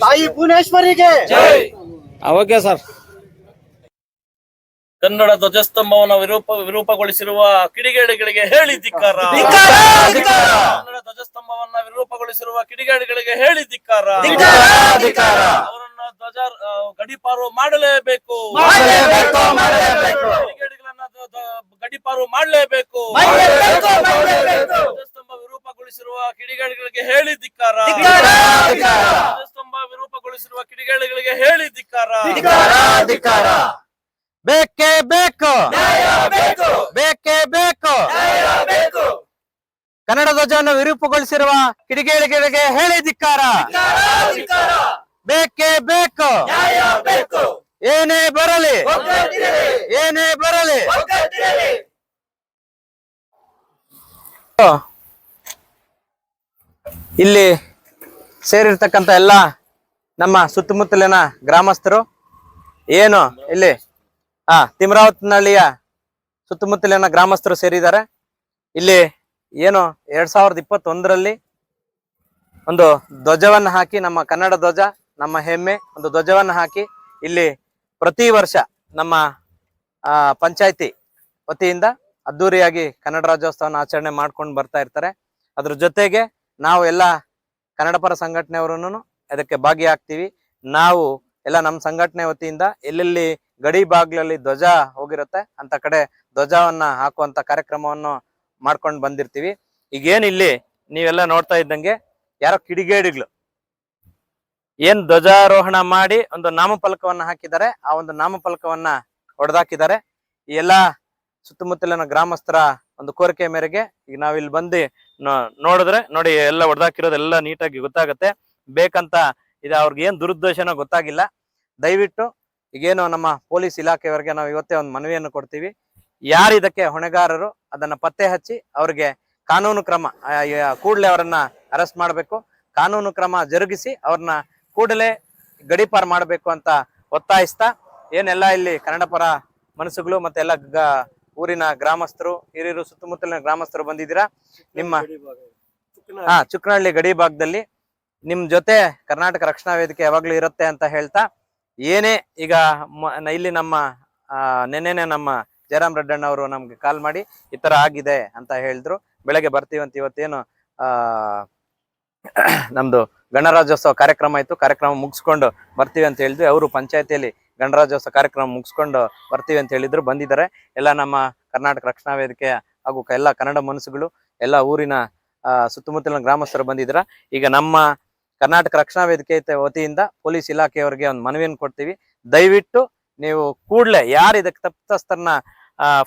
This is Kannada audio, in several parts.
ತಾಯಿ ಭುವನೇಶ್ವರಿಗೆ! Okay sir. ಕನ್ನಡ ಧ್ವಜಸ್ತಂಭವನ್ನು ವಿರೂಪ ವಿರೂಪಗೊಳಿಸಿರುವ ಕಿಡಿಗೇಡಿಗಳಿಗೆ ಹೇಳಿ ಧಿಕ್ಕಾರ! ವಿರೂಪಗೊಳಿಸಿರುವ ಕಿಡಿಗೇಡಿಗಳಿಗೆ ಹೇಳಿ ಧಿಕ್ಕಾರ ಅವರನ್ನ ಧ್ವಜ ಗಡಿಪಾರು ಮಾಡಲೇಬೇಕು. ಕಿಡಿಗೇಡಿಗಳನ್ನ ಗಡಿಪಾರು ಮಾಡಲೇಬೇಕು. ಧ್ವಜಸ್ತಂಭ ವಿರೂಪಗೊಳಿಸಿರುವ ಕಿಡಿಗೇಡಿಗಳಿಗೆ ಹೇಳಿ ಧಿಕ್ಕಾರ ಧ್ವಜಸ್ತಂಭ ವಿರೂಪಗೊಳಿಸಿರುವ ಕಿಡಿಗೇಡಿಗಳಿಗೆ ಹೇಳಿ ಧಿಕ್ಕಾರ ಬೇಕೇ ಬೇಕು. ಬೇಕೇ. ಬೇಕು. ಕನ್ನಡ ಧ್ವಜವನ್ನು ವಿರೂಪಗೊಳಿಸಿರುವ ಕಿಡಿಗೇಡಿಗಳಿಗೆ ಹೇಳಿ ಧಿಕ್ಕಾರ. ಬೇಕೇ ಬೇಕು. ಏನೇ ಬರಲಿ. ಏನೇ ಬರಲಿ. ಇಲ್ಲಿ ಸೇರಿರ್ತಕ್ಕಂತ ಎಲ್ಲ ನಮ್ಮ ಸುತ್ತಮುತ್ತಲಿನ ಗ್ರಾಮಸ್ಥರು ಏನು ಇಲ್ಲಿ? ಹಾ ತಿಮ್ರಾವತ್ನಹಳ್ಳಿಯ ಸುತ್ತಮುತ್ತಲಿನ ಗ್ರಾಮಸ್ಥರು ಸೇರಿದ್ದಾರೆ. ಇಲ್ಲಿ ಏನು ಎರಡ್ ಸಾವಿರದ ಇಪ್ಪತ್ತೊಂದರಲ್ಲಿ ಒಂದು ಧ್ವಜವನ್ನ ಹಾಕಿ, ನಮ್ಮ ಕನ್ನಡ ಧ್ವಜ, ನಮ್ಮ ಹೆಮ್ಮೆ, ಒಂದು ಧ್ವಜವನ್ನ ಹಾಕಿ ಇಲ್ಲಿ ಪ್ರತಿ ವರ್ಷ ನಮ್ಮ ಪಂಚಾಯತಿ ವತಿಯಿಂದ ಅದ್ದೂರಿಯಾಗಿ ಕನ್ನಡ ರಾಜ್ಯೋತ್ಸವನ ಆಚರಣೆ ಮಾಡ್ಕೊಂಡು ಬರ್ತಾ ಇರ್ತಾರೆ. ಅದ್ರ ಜೊತೆಗೆ ನಾವು ಎಲ್ಲ ಕನ್ನಡ ಪರ ಸಂಘಟನೆಯವರನ್ನು ಅದಕ್ಕೆ ಭಾಗಿಯಾಗ್ತೀವಿ. ನಾವು ಎಲ್ಲ ನಮ್ಮ ಸಂಘಟನೆ ವತಿಯಿಂದ ಎಲ್ಲೆಲ್ಲಿ ಗಡಿ ಬಾಗ್ಲಲ್ಲಿ ಧ್ವಜ ಹೋಗಿರುತ್ತೆ, ಅಂತ ಕಡೆ ಧ್ವಜವನ್ನ ಹಾಕುವಂತ ಕಾರ್ಯಕ್ರಮವನ್ನು ಮಾಡ್ಕೊಂಡು ಬಂದಿರ್ತೀವಿ. ಈಗೇನ್ ಇಲ್ಲಿ ನೀವೆಲ್ಲ ನೋಡ್ತಾ ಇದ್ದಂಗೆ ಯಾರೋ ಕಿಡಿಗೇಡಿಗಳು. ಏನ್ ಧ್ವಜಾರೋಹಣ ಮಾಡಿ ಒಂದು ನಾಮಫಲಕವನ್ನ ಹಾಕಿದ್ದಾರೆ. ಆ ಒಂದು ನಾಮಫಲಕವನ್ನ ಹೊಡೆದಾಕಿದ್ದಾರೆ. ಈ ಎಲ್ಲಾ ಸುತ್ತಮುತ್ತಲಿನ ಗ್ರಾಮಸ್ಥರ ಒಂದು ಕೋರಿಕೆ ಮೇರೆಗೆ ಈಗ ನಾವಿಲ್ಲಿ ಬಂದು ನೋಡಿದ್ರೆ ನೋಡಿ ಎಲ್ಲ ಹೊಡೆದಾಕಿರೋದೆಲ್ಲ ನೀಟಾಗಿ ಗೊತ್ತಾಗತ್ತೆ. ಬೇಕಂತ ಇದು ಅವ್ರಿಗೆ ಏನ್ ದುರುದ್ದೇಶನೋ ಗೊತ್ತಾಗಿಲ್ಲ. ದಯವಿಟ್ಟು ಈಗೇನು ನಮ್ಮ ಪೊಲೀಸ್ ಇಲಾಖೆಯವರಿಗೆ ನಾವು ಇವತ್ತೇ ಒಂದು ಮನವಿಯನ್ನು ಕೊಡ್ತೀವಿ. ಯಾರು ಇದಕ್ಕೆ ಹೊಣೆಗಾರರು ಅದನ್ನ ಪತ್ತೆ ಹಚ್ಚಿ ಅವ್ರಿಗೆ ಕಾನೂನು ಕ್ರಮ ಕೂಡಲೇ ಅವರನ್ನ ಅರೆಸ್ಟ್ ಮಾಡಬೇಕು. ಕಾನೂನು ಕ್ರಮ ಜರುಗಿಸಿ ಅವ್ರನ್ನ ಕೂಡಲೇ ಗಡೀಪಾರ್ ಮಾಡಬೇಕು ಅಂತ ಒತ್ತಾಯಿಸ್ತಾ ಏನೆಲ್ಲ ಇಲ್ಲಿ ಕನ್ನಡ ಪರ ಮನಸ್ಸುಗಳು ಮತ್ತೆ ಎಲ್ಲ ಊರಿನ ಗ್ರಾಮಸ್ಥರು ಹಿರಿಯರು ಸುತ್ತಮುತ್ತಲಿನ ಗ್ರಾಮಸ್ಥರು ಬಂದಿದ್ದೀರಾ? ನಿಮ್ಮ ಹಾ ಚುಕ್ಕನಹಳ್ಳಿ ಗಡಿ ಭಾಗದಲ್ಲಿ ನಿಮ್ ಜೊತೆ ಕರ್ನಾಟಕ ರಕ್ಷಣಾ ವೇದಿಕೆ ಯಾವಾಗ್ಲೂ ಇರುತ್ತೆ ಅಂತ ಹೇಳ್ತಾ ಏನೇ ಈಗ ಇಲ್ಲಿ ನಮ್ಮ ಆ, ನೆನ್ನೆನೆ ನಮ್ಮ ಜಯರಾಮ್ ರೆಡ್ಡಣ್ಣ ಅವರು ನಮ್ಗೆ ಕಾಲ್ ಮಾಡಿ ಈ ತರ ಆಗಿದೆ ಅಂತ ಹೇಳಿದ್ರು. ಬೆಳಗ್ಗೆ ಬರ್ತೀವಿ ಅಂತ ಇವತ್ತೇನು, ಆ, ನಮ್ದು ಗಣರಾಜ್ಯೋತ್ಸವ ಕಾರ್ಯಕ್ರಮ ಆಯ್ತು ಕಾರ್ಯಕ್ರಮ ಮುಗಿಸ್ಕೊಂಡು ಬರ್ತೀವಿ ಅಂತ ಹೇಳಿದ್ವಿ. ಅವರು ಪಂಚಾಯತಿಯಲ್ಲಿ ಗಣರಾಜ್ಯೋತ್ಸವ ಕಾರ್ಯಕ್ರಮ ಮುಗಿಸ್ಕೊಂಡು ಬರ್ತೀವಿ ಅಂತ ಹೇಳಿದ್ರು. ಬಂದಿದ್ದಾರೆ. ಎಲ್ಲ ನಮ್ಮ ಕರ್ನಾಟಕ ರಕ್ಷಣಾ ವೇದಿಕೆಯ ಹಾಗೂ ಎಲ್ಲ ಕನ್ನಡ ಮನಸ್ಸುಗಳು, ಎಲ್ಲ ಊರಿನ ಸುತ್ತಮುತ್ತಲಿನ ಗ್ರಾಮಸ್ಥರು ಬಂದಿದ್ರ ಈಗ ನಮ್ಮ ಕರ್ನಾಟಕ ರಕ್ಷಣಾ ವೇದಿಕೆ ವತಿಯಿಂದ ಪೊಲೀಸ್ ಇಲಾಖೆಯವರಿಗೆ ಒಂದು ಮನವಿಯನ್ನು ಕೊಡ್ತೀವಿ. ದಯವಿಟ್ಟು ನೀವು ಕೂಡಲೇ ಯಾರು ಇದಕ್ಕೆ ತಪ್ಪಿತಸ್ಥರನ್ನ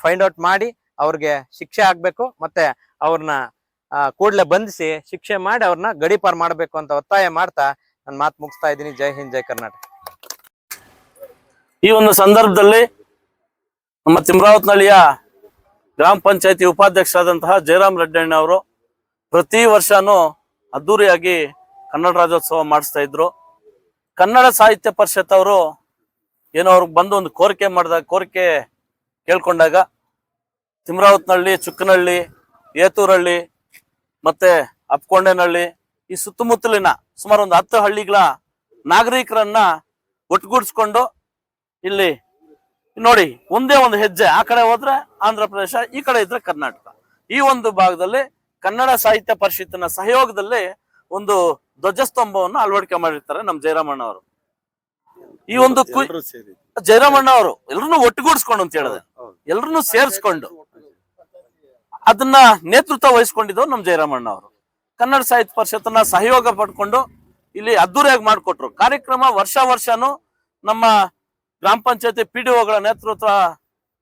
ಫೈಂಡ್ ಔಟ್ ಮಾಡಿ ಅವ್ರಿಗೆ ಶಿಕ್ಷೆ ಆಗ್ಬೇಕು ಮತ್ತೆ ಅವ್ರನ್ನ ಕೂಡಲೇ ಬಂಧಿಸಿ ಶಿಕ್ಷೆ ಮಾಡಿ ಅವ್ರನ್ನ ಗಡೀಪಾರ್ ಮಾಡ್ಬೇಕು ಅಂತ ಒತ್ತಾಯ ಮಾಡ್ತಾ ನನ್ನ ಮಾತು ಮುಗಿಸ್ತಾ ಇದ್ದೀನಿ. ಜೈ ಹಿಂದ್, ಜೈ ಕರ್ನಾಟಕ. ಈ ಒಂದು ಸಂದರ್ಭದಲ್ಲಿ ನಮ್ಮ ತಿಮ್ರಾವತ್ನಳ್ಳಿಯ ಗ್ರಾಮ ಪಂಚಾಯತಿ ಉಪಾಧ್ಯಕ್ಷರಾದಂತಹ ಜಯರಾಮ್ ರೆಡ್ಡಣ್ಣ ಅವರು ಪ್ರತಿ ವರ್ಷನೂ ಅದ್ದೂರಿಯಾಗಿ ಕನ್ನಡ ರಾಜ್ಯೋತ್ಸವ ಮಾಡಿಸ್ತಾ ಇದ್ರು. ಕನ್ನಡ ಸಾಹಿತ್ಯ ಪರಿಷತ್ ಅವರು ಏನೋ ಅವ್ರಿಗೆ ಬಂದು ಒಂದು ಕೋರಿಕೆ ಮಾಡಿದಾಗ, ಕೋರಿಕೆ ಕೇಳ್ಕೊಂಡಾಗ ತಿಮ್ರಾವತ್ನಹಳ್ಳಿ ಚುಕ್ಕನಹಳ್ಳಿ ಏತೂರಹಳ್ಳಿ ಮತ್ತೆ ಅಪ್ಕೊಂಡೇನಹಳ್ಳಿ ಈ ಸುತ್ತಮುತ್ತಲಿನ ಸುಮಾರು ಒಂದು ಹತ್ತು ಹಳ್ಳಿಗಳ ನಾಗರಿಕರನ್ನ ಒಟ್ಟುಗೂಡಿಸ್ಕೊಂಡು ಇಲ್ಲಿ ನೋಡಿ ಒಂದೇ ಒಂದು ಹೆಜ್ಜೆ ಆ ಕಡೆ ಹೋದ್ರೆ ಆಂಧ್ರ ಪ್ರದೇಶ ಈ ಕಡೆ ಇದ್ರೆ ಕರ್ನಾಟಕ. ಈ ಒಂದು ಭಾಗದಲ್ಲಿ ಕನ್ನಡ ಸಾಹಿತ್ಯ ಪರಿಷತ್ತಿನ ಸಹಯೋಗದಲ್ಲಿ ಒಂದು ಧ್ವಜಸ್ತಂಭವನ್ನು ಅಳವಡಿಕೆ ಮಾಡಿರ್ತಾರೆ ನಮ್ಮ ಜಯರಾಮಣ್ಣ ಅವರು. ಈ ಒಂದು ಜಯರಾಮಣ್ಣ ಅವರು ಎಲ್ರನ್ನೂ ಒಟ್ಟುಗೂಡಿಸ್ಕೊಂಡು ಅಂತ ಹೇಳಿದೆ. ಎಲ್ರನ್ನೂ ಸೇರಿಸ್ಕೊಂಡು ಅದನ್ನ ನೇತೃತ್ವ ವಹಿಸ್ಕೊಂಡಿದ್ದು ನಮ್ಮ ಜಯರಾಮಣ್ಣ ಅವರು. ಕನ್ನಡ ಸಾಹಿತ್ಯ ಪರಿಷತ್ತನ್ನ ಸಹಯೋಗ ಪಡ್ಕೊಂಡು ಇಲ್ಲಿ ಅದ್ದೂರಿಯಾಗಿ ಮಾಡಿಕೊಟ್ರು. ಕಾರ್ಯಕ್ರಮ ವರ್ಷ ವರ್ಷನೂ ನಮ್ಮ ಗ್ರಾಮ ಪಂಚಾಯತಿ ಪಿ ಡಿ ಒಗಳ ನೇತೃತ್ವ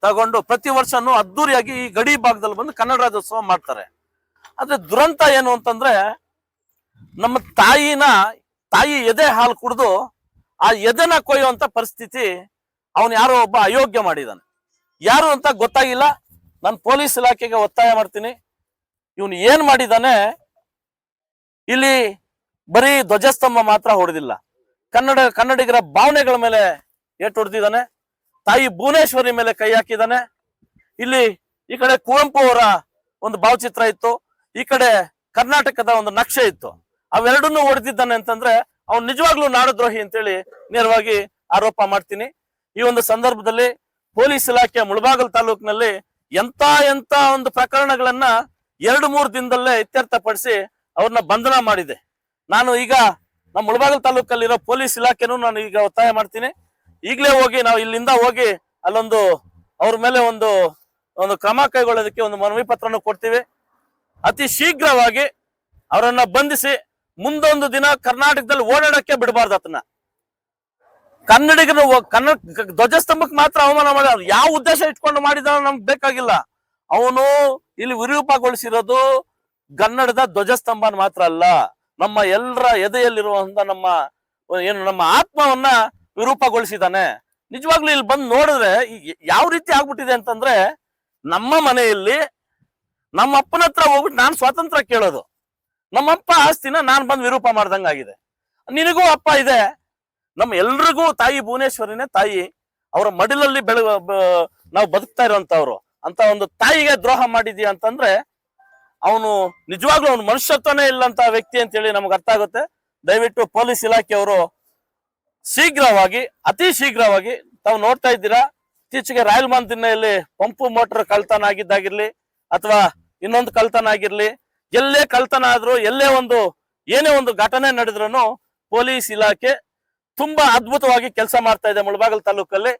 ತಗೊಂಡು ಪ್ರತಿ ವರ್ಷನೂ ಅದ್ದೂರಿಯಾಗಿ ಈ ಗಡಿ ಭಾಗದಲ್ಲಿ ಬಂದು ಕನ್ನಡ ರಾಜ್ಯೋತ್ಸವ ಮಾಡ್ತಾರೆ. ಆದ್ರೆ ದುರಂತ ಏನು ಅಂತಂದ್ರೆ ನಮ್ಮ ತಾಯಿನ ತಾಯಿ ಎದೆ ಹಾಲು ಕುಡಿದು ಆ ಎದೆನ ಕೊಯ್ಯುವಂತ ಪರಿಸ್ಥಿತಿ ಅವನು ಯಾರೋ ಒಬ್ಬ ಅಯೋಗ್ಯ ಮಾಡಿದಾನೆ ಯಾರು ಅಂತ ಗೊತ್ತಾಗಿಲ್ಲ. ನಾನು ಪೊಲೀಸ್ ಇಲಾಖೆಗೆ ಒತ್ತಾಯ ಮಾಡ್ತೀನಿ. ಇವನು ಏನ್ ಮಾಡಿದಾನೆ? ಇಲ್ಲಿ ಬರೀ ಧ್ವಜಸ್ತಂಭ ಮಾತ್ರ ಹೊಡೆದಿಲ್ಲ. ಕನ್ನಡ, ಕನ್ನಡಿಗರ ಭಾವನೆಗಳ ಮೇಲೆ ಏಟ್ ಹೊಡೆದಿದ್ದಾನೆ. ತಾಯಿ ಭುವನೇಶ್ವರಿ ಮೇಲೆ ಕೈ ಹಾಕಿದ್ದಾನೆ. ಇಲ್ಲಿ ಈ ಕಡೆ ಕುವೆಂಪು ಅವರ ಒಂದು ಭಾವಚಿತ್ರ ಇತ್ತು. ಈ ಕಡೆ ಕರ್ನಾಟಕದ ಒಂದು ನಕ್ಷೆ ಇತ್ತು. ಅವೆರಡನ್ನೂ ಹೊಡೆದಿದ್ದಾನೆ ಅಂತಂದ್ರೆ ಅವ್ನು ನಿಜವಾಗ್ಲೂ ನಾಡದ್ರೋಹಿ ಅಂತೇಳಿ ನೇರವಾಗಿ ಆರೋಪ ಮಾಡ್ತೀನಿ. ಈ ಒಂದು ಸಂದರ್ಭದಲ್ಲಿ ಪೊಲೀಸ್ ಇಲಾಖೆ ಮುಳಬಾಗಲ್ ತಾಲೂಕಿನಲ್ಲಿ ಎಂತ ಎಂತ ಒಂದು ಪ್ರಕರಣಗಳನ್ನ ಎರಡು ಮೂರು ದಿನದಲ್ಲೇ ಇತ್ಯರ್ಥಪಡಿಸಿ ಅವ್ರನ್ನ ಬಂಧನ ಮಾಡಿದೆ. ನಾನು ಈಗ ನಮ್ಮ ಮುಳಬಾಗಲ್ ತಾಲೂಕಲ್ಲಿರೋ ಪೊಲೀಸ್ ಇಲಾಖೆನೂ ನಾನು ಈಗ ಒತ್ತಾಯ ಮಾಡ್ತೀನಿ. ಈಗಲೇ ಹೋಗಿ ನಾವು ಇಲ್ಲಿಂದ ಹೋಗಿ ಅಲ್ಲೊಂದು ಅವ್ರ ಮೇಲೆ ಒಂದು ಒಂದು ಕ್ರಮ ಕೈಗೊಳ್ಳೋದಕ್ಕೆ ಒಂದು ಮನವಿ ಪತ್ರನ ಕೊಡ್ತೀವಿ. ಅತಿ ಶೀಘ್ರವಾಗಿ ಅವರನ್ನ ಬಂಧಿಸಿ ಮುಂದೊಂದು ದಿನ ಕರ್ನಾಟಕದಲ್ಲಿ ಓಡಾಡಕ್ಕೆ ಬಿಡಬಾರ್ದು ಆತನ. ಕನ್ನಡಿಗರು ಕನ್ನಡ ಧ್ವಜಸ್ತಂಭಕ್ಕೆ ಮಾತ್ರ ಅವಮಾನ ಮಾಡ ಯಾವ ಉದ್ದೇಶ ಇಟ್ಕೊಂಡು ಮಾಡಿದ ನಮ್ಗೆ ಬೇಕಾಗಿಲ್ಲ. ಅವನು ಇಲ್ಲಿ ವಿರೂಪಗೊಳಿಸಿರೋದು ಕನ್ನಡದ ಧ್ವಜಸ್ತಂಭನ ಮಾತ್ರ ಅಲ್ಲ. ನಮ್ಮ ಎಲ್ಲರ ಎದೆಯಲ್ಲಿರುವಂತ ನಮ್ಮ ಏನು ನಮ್ಮ ಆತ್ಮವನ್ನ ವಿರೂಪಗೊಳಿಸಿದಾನೆ. ನಿಜವಾಗ್ಲೂ ಇಲ್ಲಿ ಬಂದು ನೋಡಿದ್ರೆ ಯಾವ ರೀತಿ ಆಗ್ಬಿಟ್ಟಿದೆ ಅಂತಂದ್ರೆ ನಮ್ಮ ಮನೆಯಲ್ಲಿ ನಮ್ಮ ಅಪ್ಪನ ಹತ್ರ ಹೋಗ್ಬಿಟ್ಟು ನಾನು ಸ್ವಾತಂತ್ರ್ಯ ಕೇಳೋದು. ನಮ್ಮಪ್ಪ ಆಸ್ತಿನ ನಾನ್ ಬಂದು ವಿರೂಪ ಮಾಡ್ದಂಗಾಗಿದೆ. ನಿನಗೂ ಅಪ್ಪ ಇದೆ. ನಮ್ಮ ಎಲ್ರಿಗೂ ತಾಯಿ ಭುವನೇಶ್ವರಿನೇ ತಾಯಿ, ಅವರ ಮಡಿಲಲ್ಲಿ ಬೆಳ ನಾವು ಬದುಕ್ತಾ ಇರೋಂಥವ್ರು ಅಂತ ಒಂದು ತಾಯಿಗೆ ದ್ರೋಹ ಮಾಡಿದೀಯ ಅಂತಂದ್ರೆ, ಅವನು ನಿಜವಾಗ್ಲೂ ಅವನು ಮನುಷ್ಯತ್ವನೇ ಇಲ್ಲಂತ ವ್ಯಕ್ತಿ ಅಂತೇಳಿ ನಮ್ಗೆ ಅರ್ಥ ಆಗುತ್ತೆ. ದಯವಿಟ್ಟು ಪೊಲೀಸ್ ಇಲಾಖೆಯವರು ಶೀಘ್ರವಾಗಿ, ಅತಿ ಶೀಘ್ರವಾಗಿ, ತಾವು ನೋಡ್ತಾ ಇದ್ದೀರಾ, ಇತ್ತೀಚೆಗೆ ರಾಯಲ್ ದಿನ್ನೆಯಲ್ಲಿ ಪಂಪು ಮೋಟರ್ ಕಳ್ತನ ಆಗಿದ್ದಾಗಿರ್ಲಿ, ಅಥವಾ ಇನ್ನೊಂದು ಕಳ್ತನ ಆಗಿರ್ಲಿ, ಎಲ್ಲೇ ಕಳ್ತನ ಆದ್ರೂ, ಎಲ್ಲೇ ಒಂದು, ಏನೇ ಒಂದು ಘಟನೆ ನಡೆದ್ರೂ ಪೊಲೀಸ್ ಇಲಾಖೆ ತುಂಬಾ ಅದ್ಭುತವಾಗಿ ಕೆಲಸ ಮಾಡ್ತಾ ಇದೆ ಮುಳಬಾಗಲ್ ತಾಲೂಕಲ್ಲಿ.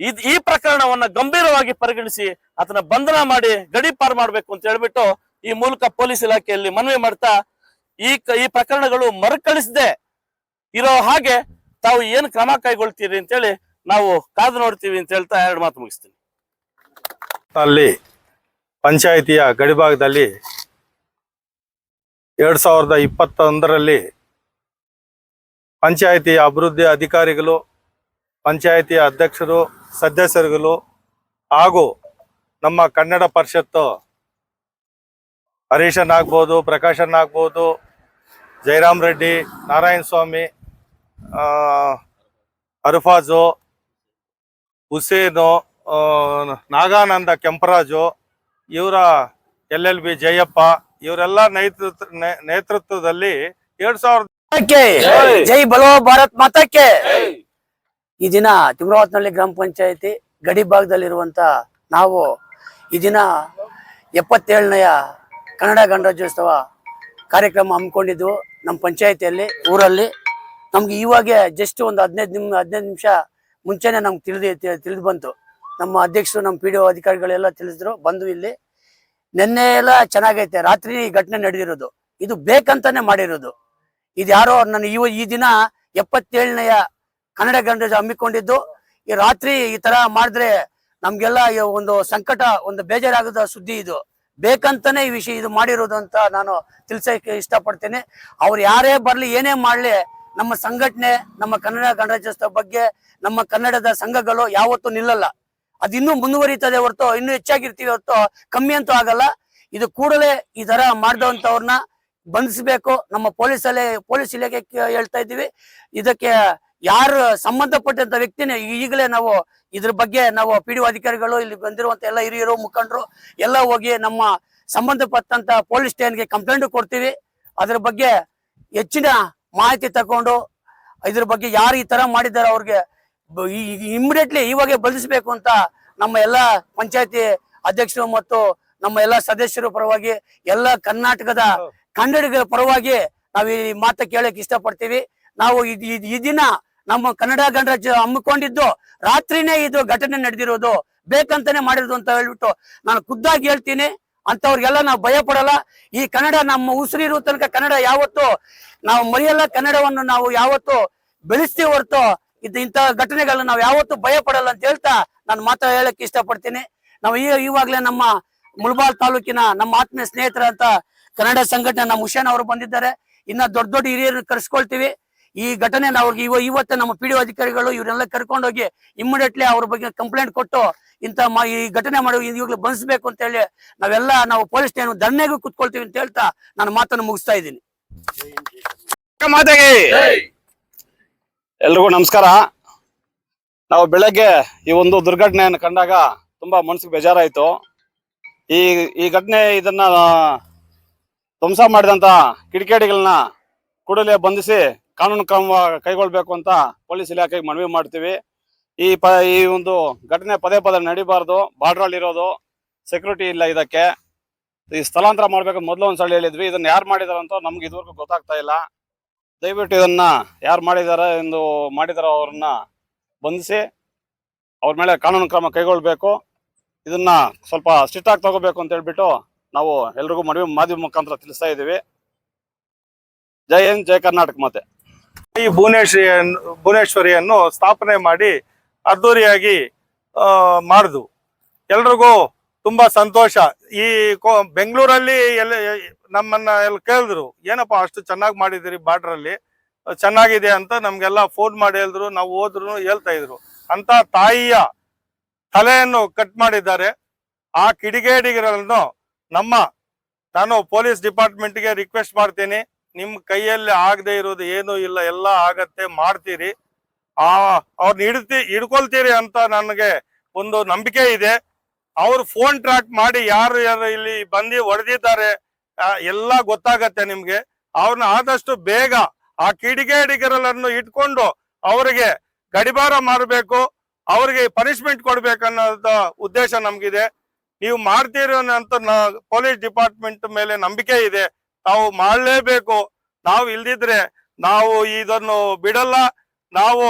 ಇದ್ ಈ ಪ್ರಕರಣವನ್ನ ಗಂಭೀರವಾಗಿ ಪರಿಗಣಿಸಿ ಅದನ್ನ ಬಂಧನ ಮಾಡಿ ಗಡಿ ಪಾರ್ ಮಾಡ್ಬೇಕು ಅಂತ ಹೇಳ್ಬಿಟ್ಟು ಈ ಮೂಲಕ ಪೊಲೀಸ್ ಇಲಾಖೆಯಲ್ಲಿ ಮನವಿ ಮಾಡ್ತಾ ಈ ಈ ಪ್ರಕರಣಗಳು ಮರುಕಳಿಸದೆ ಇರೋ ಹಾಗೆ ತಾವು ಏನ್ ಕ್ರಮ ಕೈಗೊಳ್ತೀರಿ ಅಂತೇಳಿ ನಾವು ಕಾದು ನೋಡ್ತೀವಿ ಅಂತ ಹೇಳ್ತಾ ಎರಡು ಮಾತು ಮುಗಿಸ್ತೀನಿ. ಅಲ್ಲಿ ಪಂಚಾಯಿತಿಯ ಗಡಿಭಾಗದಲ್ಲಿ ಎರಡ್ ಸಾವಿರದ ಇಪ್ಪತ್ತೊಂದರಲ್ಲಿ ಪಂಚಾಯಿತಿಯ ಅಭಿವೃದ್ಧಿ ಅಧಿಕಾರಿಗಳು ಪಂಚಾಯಿತಿಯ ಅಧ್ಯಕ್ಷರು, ಸದಸ್ಯರುಗಳು ಹಾಗೂ ನಮ್ಮ ಕನ್ನಡ ಪರಿಷತ್ತು ಹರೀಶನ್ ಆಗ್ಬೋದು, ಪ್ರಕಾಶನ್ ಆಗ್ಬೋದು ಜಯರಾಮ್ ರೆಡ್ಡಿ, ನಾರಾಯಣ ಸ್ವಾಮಿ ಅರ್ಫಾಜು, ಹುಸೇನು ನಾಗಾನಂದ ಕೆಂಪರಾಜು, ಇವರ ಎಲ್ ಎಲ್ ಬಿ ಜಯಪ್ಪ, ಇವರೆಲ್ಲ ನೇತೃತ್ವ ನೇತೃತ್ವದಲ್ಲಿ ಎರಡು ಸಾವಿರದ ಜೈ. ಬಲೋ ಭಾರತ್ ಮಾತಕ್ಕೆ. ಈ ದಿನ ತಿಮ್ರಾವತ್ನಹಳ್ಳಿ ಗ್ರಾಮ ಪಂಚಾಯತಿ ಗಡಿ ಭಾಗದಲ್ಲಿರುವಂತ ನಾವು ಈ ದಿನ ಎಪ್ಪತ್ತೇಳನೆಯ ಕನ್ನಡ ಗಣರಾಜ್ಯೋತ್ಸವ ಕಾರ್ಯಕ್ರಮ ಹಮ್ಮಿಕೊಂಡಿದ್ವು ನಮ್ಮ ಪಂಚಾಯತಿಯಲ್ಲಿ ಊರಲ್ಲಿ. ನಮ್ಗೆ ಇವಾಗ ಜಸ್ಟ್ ಒಂದು ಹದಿನೈದು ನಿಮ್ ಹದಿನೈದು ನಿಮಿಷ ಮುಂಚೆನೆ ನಮ್ಗೆ ತಿಳಿದು ತಿಳಿದು ಬಂತು. ನಮ್ಮ ಅಧ್ಯಕ್ಷರು ನಮ್ಮ ಪಿ ಡಿ ಒ ಅಧಿಕಾರಿಗಳೆಲ್ಲ ತಿಳಿಸಿದ್ರು ಬಂದು ಇಲ್ಲಿ. ನಿನ್ನೆ ಎಲ್ಲ ಚೆನ್ನಾಗೈತೆ. ರಾತ್ರಿ ಈ ಘಟನೆ ನಡೆದಿರೋದು. ಇದು ಬೇಕಂತಾನೆ ಮಾಡಿರೋದು. ಇದು ನನ್ನ ನಾನು ಇವ ಈ ದಿನ ಎಪ್ಪತ್ತೇಳನೆಯ ಕನ್ನಡ ಗಣರಾಜ್ಯ ಹಮ್ಮಿಕೊಂಡಿದ್ದು. ಈ ರಾತ್ರಿ ಈ ತರ ಮಾಡಿದ್ರೆ ನಮ್ಗೆಲ್ಲ ಒಂದು ಸಂಕಟ, ಒಂದು ಬೇಜಾರಾಗದ ಸುದ್ದಿ ಇದು. ಬೇಕಂತಾನೆ ಈ ವಿಷಯ ಇದು ಮಾಡಿರೋದು ಅಂತ ನಾನು ತಿಳ್ಸಕ್ಕೆ ಇಷ್ಟಪಡ್ತೇನೆ. ಅವ್ರು ಯಾರೇ ಬರ್ಲಿ, ಏನೇ ಮಾಡ್ಲಿ, ನಮ್ಮ ಸಂಘಟನೆ, ನಮ್ಮ ಕನ್ನಡ ಗಣರಾಜ್ಯೋತ್ಸವ ಬಗ್ಗೆ ನಮ್ಮ ಕನ್ನಡದ ಸಂಘಗಳು ಯಾವತ್ತೂ ನಿಲ್ಲಲ್ಲ. ಅದು ಇನ್ನೂ ಮುಂದುವರಿತದೆ ಹೊರತು, ಇನ್ನೂ ಹೆಚ್ಚಾಗಿರ್ತೀವಿ ಹೊರತು, ಕಮ್ಮಿ ಅಂತೂ ಆಗಲ್ಲ. ಇದು ಕೂಡಲೇ ಈ ತರ ಮಾಡಿದಂತವ್ರನ್ನ ಬಂಧಿಸಬೇಕು. ನಮ್ಮ ಪೊಲೀಸಲ್ಲೇ ಪೊಲೀಸ್ ಇಲಾಖೆ ಹೇಳ್ತಾ ಇದ್ದೀವಿ. ಇದಕ್ಕೆ ಯಾರು ಸಂಬಂಧಪಟ್ಟಂತ ವ್ಯಕ್ತಿನೇ ಈಗಲೇ ನಾವು ಇದ್ರ ಬಗ್ಗೆ ನಾವು ಪಿ ಡಿ ಅಧಿಕಾರಿಗಳು ಇಲ್ಲಿ ಬಂದಿರುವಂತ ಎಲ್ಲ ಹಿರಿಯರು, ಮುಖಂಡರು ಎಲ್ಲ ಹೋಗಿ ನಮ್ಮ ಸಂಬಂಧಪಟ್ಟಂತ ಪೊಲೀಸ್ ಸ್ಟೇಷನ್ಗೆ ಕಂಪ್ಲೇಂಟ್ ಕೊಡ್ತೀವಿ. ಅದ್ರ ಬಗ್ಗೆ ಹೆಚ್ಚಿನ ಮಾಹಿತಿ ತಕೊಂಡು ಇದ್ರ ಬಗ್ಗೆ ಯಾರು ಈ ತರ ಮಾಡಿದ್ದಾರೆ ಅವ್ರಿಗೆ ಇಮಿಡಿಯೇಟ್ಲಿ ಇವಾಗೆ ಬಂಧಿಸಬೇಕು ಅಂತ ನಮ್ಮ ಎಲ್ಲ ಪಂಚಾಯತಿ ಅಧ್ಯಕ್ಷರು ಮತ್ತು ನಮ್ಮ ಎಲ್ಲ ಸದಸ್ಯರು ಪರವಾಗಿ ಎಲ್ಲ ಕರ್ನಾಟಕದ ಕನ್ನಡಿಗರ ಪರವಾಗಿ ನಾವು ಈ ಮಾತ ಕೇಳಕ್ ಇಷ್ಟಪಡ್ತೀವಿ. ನಾವು ಈ ದಿನ ನಮ್ಮ ಕನ್ನಡ ಗಣರಾಜ್ಯ ಹಮ್ಮಿಕೊಂಡಿದ್ದು ರಾತ್ರಿನೇ ಇದು ಘಟನೆ ನಡೆದಿರೋದು, ಬೇಕಂತಾನೆ ಮಾಡಿರೋದು ಅಂತ ಹೇಳ್ಬಿಟ್ಟು ನಾನು ಖುದ್ದಾಗಿ ಹೇಳ್ತೀನಿ. ಅಂತವ್ರಿಗೆಲ್ಲ ನಾವು ಭಯ ಪಡಲ್ಲ. ಈ ಕನ್ನಡ ನಮ್ಮ ಉಸಿರಿರುವ ತನಕ ಕನ್ನಡ ಯಾವತ್ತು ನಾವು ಮರೆಯಲ್ಲ, ಕನ್ನಡವನ್ನು ನಾವು ಯಾವತ್ತು ಬೆಳೆಸ್ತೀವಿ ಹೊರತು ಇದು ಇಂತಹ ಘಟನೆಗಳನ್ನ ನಾವು ಯಾವತ್ತು ಭಯ ಪಡಲ್ಲ ಅಂತ ಹೇಳ್ತಾ ನಾನು ಮಾತ್ರ ಹೇಳಕ್ ಇಷ್ಟಪಡ್ತೀನಿ. ನಾವು ಈ ಇವಾಗ್ಲೇ ನಮ್ಮ ಮುಳಬಾಲ್ ತಾಲೂಕಿನ ನಮ್ಮ ಆತ್ಮೀಯ ಸ್ನೇಹಿತರಂತ ಕನ್ನಡ ಸಂಘಟನೆ ನಮ್ಮ ಹುಷೇನ್ ಅವರು ಬಂದಿದ್ದಾರೆ. ಇನ್ನ ದೊಡ್ಡ ದೊಡ್ಡ ಹಿರಿಯರನ್ನು ಕರ್ಸ್ಕೊಳ್ತೀವಿ. ಈ ಘಟನೆ ನಾವು ಇವ ಇವತ್ತು ನಮ್ಮ ಪಿ ಅಧಿಕಾರಿಗಳು ಇವರೆಲ್ಲ ಕರ್ಕೊಂಡೋಗಿ ಇಮ್ಮಿಡಿಯೇಟ್ಲಿ ಅವ್ರ ಬಗ್ಗೆ ಕಂಪ್ಲೇಂಟ್ ಕೊಟ್ಟು ಇಂತ ಮ- ಈ ಘಟನೆ ಮಾಡಿ ಇವಾಗಲೂ ಬಂಧಿಸ್ಬೇಕು ಅಂತ ಹೇಳಿ ನಾವೆಲ್ಲ ನಾವು ಪೊಲೀಸ್ ಸ್ಟೇಷನ್ ಧರಣಿಗೂ ಕುತ್ಕೊಳ್ತೀವಿ ಅಂತ ಹೇಳ್ತಾ ನಾನು ಮಾತನ್ನು ಮುಗಿಸ್ತಾ ಇದ್ದೀನಿ. ಮಾತೆಗೆ. ಎಲ್ರಿಗೂ ನಮಸ್ಕಾರ. ನಾವು ಬೆಳಗ್ಗೆ ಈ ಒಂದು ದುರ್ಘಟನೆಯನ್ನು ಕಂಡಾಗ ತುಂಬಾ ಮನಸ್ಸಿಗೆ ಬೇಜಾರಾಯಿತು. ಈ ಈ ಘಟನೆ ಇದನ್ನ ಧ್ವಂಸ ಮಾಡಿದಂತ ಕಿಡಿಕೇಡಿಗಳನ್ನ ಕೂಡಲೇ ಬಂಧಿಸಿ ಕಾನೂನು ಕ್ರಮ ಕೈಗೊಳ್ಬೇಕು ಅಂತ ಪೊಲೀಸ್ ಇಲಾಖೆಗೆ ಮನವಿ ಮಾಡ್ತೀವಿ. ಈ ಪ, ಈ ಒಂದು ಘಟನೆ ಪದೇ ಪದೇ ನಡಿಬಾರ್ದು. ಬಾರ್ಡ್ರಲ್ಲಿ ಇರೋದು. ಸೆಕ್ಯೂರಿಟಿ ಇಲ್ಲ ಇದಕ್ಕೆ. ಈ ಸ್ಥಳಾಂತರ ಮಾಡ್ಬೇಕು ಮೊದಲು ಒಂದ್ಸಲ ಹೇಳಿದ್ವಿ. ಇದನ್ನ ಯಾರು ಮಾಡಿದಾರಂತ ನಮ್ಗೆ ಇದುವರೆಗೂ ಗೊತ್ತಾಗ್ತಾ ಇಲ್ಲ. ದಯವಿಟ್ಟು ಇದನ್ನ ಯಾರು ಮಾಡಿದಾರ ಎಂದು ಮಾಡಿದಾರೋ ಅವ್ರನ್ನ ಬಂಧಿಸಿ ಅವ್ರ ಮೇಲೆ ಕಾನೂನು ಕ್ರಮ ಕೈಗೊಳ್ಬೇಕು. ಇದನ್ನ ಸ್ವಲ್ಪ ಸ್ಟ್ರಿಕ್ಟ್ ಆಗಿ ತಗೋಬೇಕು ಅಂತ ಹೇಳ್ಬಿಟ್ಟು ನಾವು ಎಲ್ರಿಗೂ ಮನವಿ ಮಾಧ್ಯಮ ಮುಖಾಂತರ ತಿಳಿಸ್ತಾ ಇದ್ದೀವಿ. ಜೈ ಹಿಂದ್ ಜೈ ಕರ್ನಾಟಕ ಮತ್ತೆ ಈ ಭುವನೇಶ್ವರಿಯನ್ನು ಭುವನೇಶ್ವರಿಯನ್ನು ಸ್ಥಾಪನೆ ಮಾಡಿ ಅದ್ದೂರಿಯಾಗಿ ಆ, ಮಾಡಿದ್ವು. ಎಲ್ರಿಗೂ ತುಂಬಾ ಸಂತೋಷ. ಈ ಬೆಂಗಳೂರಲ್ಲಿ ಎಲ್ಲ ನಮ್ಮನ್ನ ಎಲ್ಲ ಕೇಳಿದ್ರು ಏನಪ್ಪಾ ಅಷ್ಟು ಚೆನ್ನಾಗಿ ಮಾಡಿದಿರಿ ಬಾರ್ಡರ್ ಅಲ್ಲಿ ಚೆನ್ನಾಗಿದೆ ಅಂತ ನಮ್ಗೆಲ್ಲ ಫೋನ್ ಮಾಡಿ ಹೇಳಿದ್ರು ನಾವು ಹೋದ್ರು ಹೇಳ್ತಾ ಇದ್ರು. ಅಂತ ತಾಯಿಯ ತಲೆಯನ್ನು ಕಟ್ ಮಾಡಿದ್ದಾರೆ. ಆ ಕಿಡಿಗೇಡಿಗಳನ್ನು ನಮ್ಮ, ನಾನು ಪೊಲೀಸ್ ಡಿಪಾರ್ಟ್ಮೆಂಟ್ಗೆ ರಿಕ್ವೆಸ್ಟ್ ಮಾಡ್ತೀನಿ. ನಿಮ್ಮ ಕೈಯಲ್ಲಿ ಆಗದೆ ಇರೋದು ಏನೂ ಇಲ್ಲ, ಎಲ್ಲ ಆಗತ್ತೆ, ಮಾಡ್ತೀರಿ. ಆ ಅವ್ರನ್ನ ಹಿಡ್ತಿ, ಹಿಡ್ಕೊಳ್ತೀರಿ ಅಂತ ನನಗೆ ಒಂದು ನಂಬಿಕೆ ಇದೆ. ಅವ್ರು ಫೋನ್ ಟ್ರ್ಯಾಕ್ ಮಾಡಿ ಯಾರು ಯಾರು ಇಲ್ಲಿ ಬಂದು ಹೊಡೆದಿದ್ದಾರೆ ಎಲ್ಲ ಗೊತ್ತಾಗತ್ತೆ ನಿಮ್ಗೆ. ಅವ್ರನ್ನ ಆದಷ್ಟು ಬೇಗ ಆ ಕಿಡಿಗೇಡಿಗರನ್ನು ಇಟ್ಕೊಂಡು ಅವರಿಗೆ ಗಡಿಬಾರ ಮಾಡಬೇಕು ಅವರಿಗೆ ಪನಿಷ್ಮೆಂಟ್ ಕೊಡ್ಬೇಕನ್ನೋದ ಉದ್ದೇಶ ನಮ್ಗಿದೆ. ನೀವು ಮಾಡ್ತೀರಿ ಅಂತ ಪೊಲೀಸ್ ಡಿಪಾರ್ಟ್ಮೆಂಟ್ ಮೇಲೆ ನಂಬಿಕೆ ಇದೆ. ನಾವು ಮಾಡಲೇಬೇಕು. ನಾವು ಇಲ್ದಿದ್ರೆ ನಾವು ಇದನ್ನು ಬಿಡಲ್ಲ. ನಾವು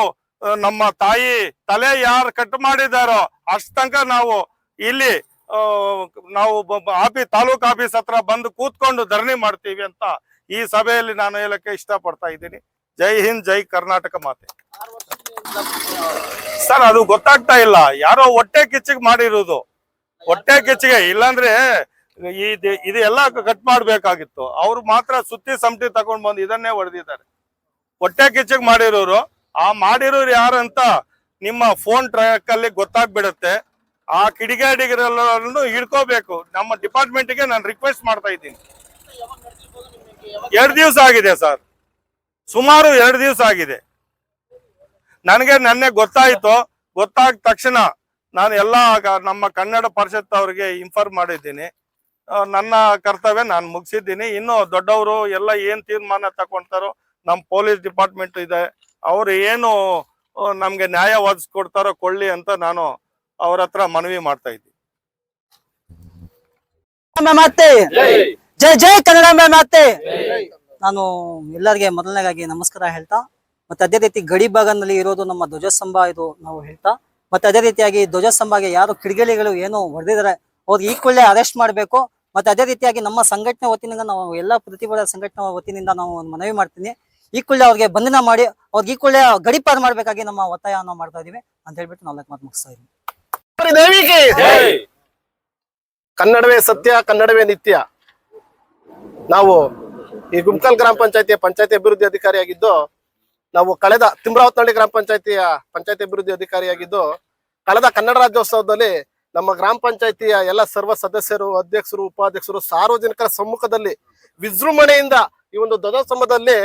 ನಮ್ಮ ತಾಯಿ ತಲೆ ಯಾರು ಕಟ್ ಮಾಡಿದಾರೋ ಅಷ್ಟಂಕ ನಾವು ಇಲ್ಲಿ ನಾವು ಆಫೀಸ್ ತಾಲೂಕ್ ಆಫೀಸ್ ಹತ್ರ ಬಂದು ಕೂತ್ಕೊಂಡು ಧರಣಿ ಮಾಡ್ತೀವಿ ಅಂತ ಈ ಸಭೆಯಲ್ಲಿ ನಾನು ಹೇಳಕ್ಕೆ ಇಷ್ಟಪಡ್ತಾ ಇದ್ದೀನಿ. ಜೈ ಹಿಂದ್, ಜೈ ಕರ್ನಾಟಕ ಮಾತೆ. ಸರ್, ಅದು ಗೊತ್ತಾಗ್ತಾ ಇಲ್ಲ. ಯಾರೋ ಹೊಟ್ಟೆ ಕಿಚ್ಚಿಗೆ ಮಾಡಿರೋದು. ಹೊಟ್ಟೆ ಕೆಚ್ಚಿಗೆ, ಇಲ್ಲಾಂದ್ರೆ ಇದು ಇದೆಲ್ಲ ಕಟ್ ಮಾಡ್ಬೇಕಾಗಿತ್ತು. ಅವ್ರು ಮಾತ್ರ ಸುತ್ತಿ ಸಮಟಿ ತಗೊಂಡ್ ಬಂದು ಇದನ್ನೇ ಹೊಡೆದಿದ್ದಾರೆ. ಹೊಟ್ಟೆ ಕೆಚ್ಚಿಗೆ ಮಾಡಿರೋರು, ಆ ಮಾಡಿರೋರು ಯಾರಂತ ನಿಮ್ಮ ಫೋನ್ ಟ್ರ್ಯಾಕ್ ಅಲ್ಲಿ ಗೊತ್ತಾಗ್ಬಿಡುತ್ತೆ. ಆ ಕಿಡಿಗೇಡಿಗರೆಲ್ಲರನ್ನು ಹಿಡ್ಕೋಬೇಕು. ನಮ್ಮ ಡಿಪಾರ್ಟ್ಮೆಂಟ್ಗೆ ನಾನು ರಿಕ್ವೆಸ್ಟ್ ಮಾಡ್ತಾ ಇದ್ದೀನಿ. ಎರಡು ದಿವಸ ಆಗಿದೆ ಸರ್ ಸುಮಾರು ಎರಡು ದಿವಸ ಆಗಿದೆ. ನನಗೆ ನೆನ್ನೆ ಗೊತ್ತಾಯಿತು. ಗೊತ್ತಾದ ತಕ್ಷಣ ನಾನು ಎಲ್ಲ ನಮ್ಮ ಕನ್ನಡ ಪರಿಷತ್ ಅವ್ರಿಗೆ ಇನ್ಫಾರ್ಮ್ ಮಾಡಿದ್ದೀನಿ. ನನ್ನ ಕರ್ತವ್ಯ ನಾನು ಮುಗಿಸಿದ್ದೀನಿ. ಇನ್ನು ದೊಡ್ಡವರು ಎಲ್ಲ ಏನ್ ತೀರ್ಮಾನ ತಗೊಂತಾರೋ ನಮ್ಮ ಪೊಲೀಸ್ ಡಿಪಾರ್ಟ್ಮೆಂಟ್ ಇದೆ. ಅವ್ರು ಏನು ನಮಗೆ ನ್ಯಾಯ ಒದಗಿಸ್ಕೊಡ್ತಾರೋ ಕೊಳ್ಳಿ ಅಂತ ನಾನು ಅವ್ರ ಹತ್ರ ಮನವಿ ಮಾಡ್ತಾ ಇದ್ದೀನಿ. ಮಾತೆ ಜೈ. ಜೈ ಕನ್ನಡ ಮಾತೆ ನಾನು ಎಲ್ಲರಿಗೆ ಮೊದಲನೇದಾಗಿ ನಮಸ್ಕಾರ ಹೇಳ್ತಾ ಮತ್ತೆ ಅದೇ ರೀತಿ ಗಡಿ ಭಾಗದಲ್ಲಿ ಇರೋದು ನಮ್ಮ ಧ್ವಜಸ್ತಂಭ ಇದು ನಾವು ಹೇಳ್ತಾ ಮತ್ತೆ ಅದೇ ರೀತಿಯಾಗಿ ಧ್ವಜಸ್ತಂಭಗೆ ಯಾರು ಕಿಡಿಗೇಲಿಗಳು ಏನು ಹೊಡೆದಿದ್ದಾರೆ ಅವ್ರಿಗೆ ಕೂಡಲೇ ಅರೆಸ್ಟ್ ಮಾಡಬೇಕು. ಮತ್ತೆ ಅದೇ ರೀತಿಯಾಗಿ ನಮ್ಮ ಸಂಘಟನೆ ವತಿಯಿಂದ ನಾವು ಎಲ್ಲ ಪ್ರತಿಭಟನಾ ಸಂಘಟನೆ ವತಿಯಿಂದ ನಾವು ಒಂದು ಮನವಿ ಮಾಡ್ತೀನಿ. ಈಕ್ವಲ್ಲೇ ಅವ್ರಿಗೆ ಬಂಧನ ಮಾಡಿ ಅವ್ರಿಗೆ ಕೂಡಲೇ ಗಡಿಪಾರು ಮಾಡಬೇಕಾಗಿ ನಮ್ಮ ಒತ್ತಾಯವನ್ನು ಮಾಡ್ತಾ ಇದೀವಿ ಅಂತ ಹೇಳ್ಬಿಟ್ಟು ನಾಲ್ಕು ಮಾತು ಮುಗಿಸ್ತಾ ಇದೀವಿ. ದೇವಿಗೆ! ಕನ್ನಡವೇ ಸತ್ಯ ಕನ್ನಡವೇ ನಿತ್ಯ. ನಾವು ಈ ಗುಮ್ಕಲ್ ಗ್ರಾಮ ಪಂಚಾಯತಿಯ ಪಂಚಾಯತಿ ಅಭಿವೃದ್ಧಿ ಅಧಿಕಾರಿಯಾಗಿದ್ದು ನಾವು ಕಳೆದ ತಿಮ್ರಾವತ್ನಹಳ್ಳಿ ಗ್ರಾಮ ಪಂಚಾಯತಿಯ ಪಂಚಾಯತಿ ಅಭಿವೃದ್ಧಿ ಅಧಿಕಾರಿಯಾಗಿದ್ದು, ಕಳೆದ ಕನ್ನಡ ರಾಜ್ಯೋತ್ಸವದಲ್ಲಿ ನಮ್ಮ ಗ್ರಾಮ ಪಂಚಾಯತಿಯ ಎಲ್ಲ ಸರ್ವ ಸದಸ್ಯರು, ಅಧ್ಯಕ್ಷರು, ಉಪಾಧ್ಯಕ್ಷರು ಸಾರ್ವಜನಿಕರ ಸಮ್ಮುಖದಲ್ಲಿ ವಿಜೃಂಭಣೆಯಿಂದ ಈ ಒಂದು ಧ್ವಜಸ್ತಂಭದಲ್ಲಿ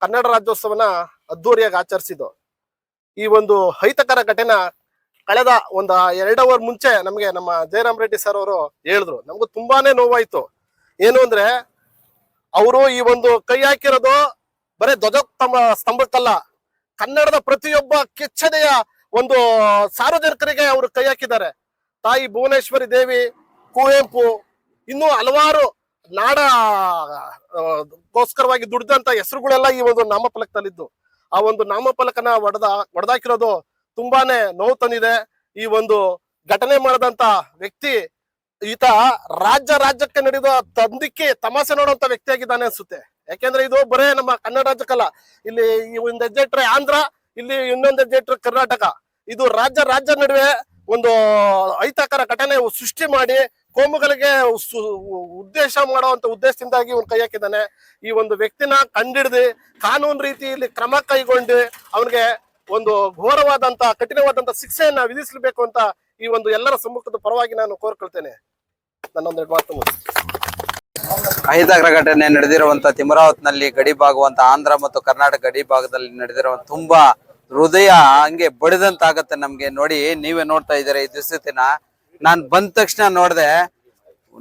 ಕನ್ನಡ ರಾಜ್ಯೋತ್ಸವನ ಅದ್ದೂರಿಯಾಗಿ ಆಚರಿಸಿದ್ದು. ಈ ಒಂದು ಅಹಿತಕರ ಘಟನೆ ಕಳೆದ ಒಂದು ಎರಡು ಅವರ್ ಮುಂಚೆ ನಮಗೆ ನಮ್ಮ ಜಯರಾಮ್ ರೆಡ್ಡಿ ಸರ್ ಅವರು ಹೇಳಿದ್ರು. ನಮ್ಗೂ ತುಂಬಾನೇ ನೋವಾಯ್ತು. ಏನು ಅಂದ್ರೆ, ಅವರು ಈ ಒಂದು ಕೈ ಹಾಕಿರೋದು ಬರೇ ಧ್ವಜ ಸ್ತಂಭ ಸ್ತಂಭಕ್ಕಲ್ಲ ಕನ್ನಡದ ಪ್ರತಿಯೊಬ್ಬ ಕೆಚ್ಚದೆಯ ಒಂದು ಸಾರ್ವಜನಿಕರಿಗೆ ಅವರು ಕೈ ಹಾಕಿದ್ದಾರೆ. ತಾಯಿ ಭುವನೇಶ್ವರಿ ದೇವಿ, ಕುವೆಂಪು, ಇನ್ನೂ ಹಲವಾರು ನಾಡ ಗೋಸ್ಕರವಾಗಿ ದುಡ್ದಂತ ಹೆಸರುಗಳೆಲ್ಲ ಈ ಒಂದು ನಾಮಫಲಕದಲ್ಲಿದ್ದು. ಆ ಒಂದು ನಾಮಫಲಕನ ಒಡೆದ, ಒಡೆದಾಕಿರೋದು ತುಂಬಾನೇ ನೋವು ತಂದಿದೆ. ಈ ಒಂದು ಘಟನೆ ಮಾಡದಂತ ವ್ಯಕ್ತಿ ಈತ ರಾಜ್ಯ ರಾಜ್ಯಕ್ಕೆ ನಡೆದ ತಂದಿಕ್ಕೆ ತಮಾಷೆ ನೋಡುವಂತ ವ್ಯಕ್ತಿಯಾಗಿದ್ದಾನೆ ಅನ್ಸುತ್ತೆ. ಯಾಕೆಂದ್ರೆ ಇದು ಬರೇ ನಮ್ಮ ಕನ್ನಡ ರಾಜ್ಯಕ್ಕಲ್ಲ. ಇಲ್ಲಿ ಒಂದು ಹೆಜ್ಜೆ ಇಟ್ರೆ ಆಂಧ್ರ, ಇಲ್ಲಿ ಇನ್ನೊಂದು ಹೆಜ್ಜೆ ಇಟ್ರೆ ಕರ್ನಾಟಕ. ಇದು ರಾಜ್ಯ ರಾಜ್ಯ ನಡುವೆ ಒಂದು ಅಹಿತಕರ ಘಟನೆ ಸೃಷ್ಟಿ ಮಾಡಿ ಕೋಮುಗಳಿಗೆ ಉದ್ದೇಶ ಮಾಡುವಂತ ಉದ್ದೇಶದಿಂದಾಗಿ ಇವ್ನು ಕೈ ಹಾಕಿದ್ದಾನೆ. ಈ ಒಂದು ವ್ಯಕ್ತಿನ ಕಂಡಿಡ್ದು ಕಾನೂನು ರೀತಿಯಲ್ಲಿ ಕ್ರಮ ಕೈಗೊಂಡು ಅವನಿಗೆ ಒಂದು ಘೋರವಾದಂತ, ಕಠಿಣವಾದಂತ ಶಿಕ್ಷೆಯನ್ನ ವಿಧಿಸಬೇಕು ಅಂತ ಈ ಒಂದು ಎಲ್ಲರ ಸಮ್ಮುಖದ ಪರವಾಗಿ ನಾನು ಕೋರ್ಕೊಳ್ತೇನೆ. ನನ್ನೊಂದು ಮಾತು. ಅಹಿತಕರ ಘಟನೆ ನಡೆದಿರುವಂತಹ ತಿಮರಾವತ್ನಲ್ಲಿ ಗಡಿ ಭಾಗವಂತ ಆಂಧ್ರ ಮತ್ತು ಕರ್ನಾಟಕ ಗಡಿ ಭಾಗದಲ್ಲಿ ನಡೆದಿರುವ ತುಂಬಾ ಹೃದಯ ಹಂಗೆ ಬಡಿದಂತಾಗತ್ತೆ ನಮ್ಗೆ ನೋಡಿ, ನೀವೇ ನೋಡ್ತಾ ಇದ್ದೀರ ಈ ದುಸ್ಥಿತಿನ. ನಾನ್ ಬಂದ ತಕ್ಷಣ ನೋಡ್ದೆ,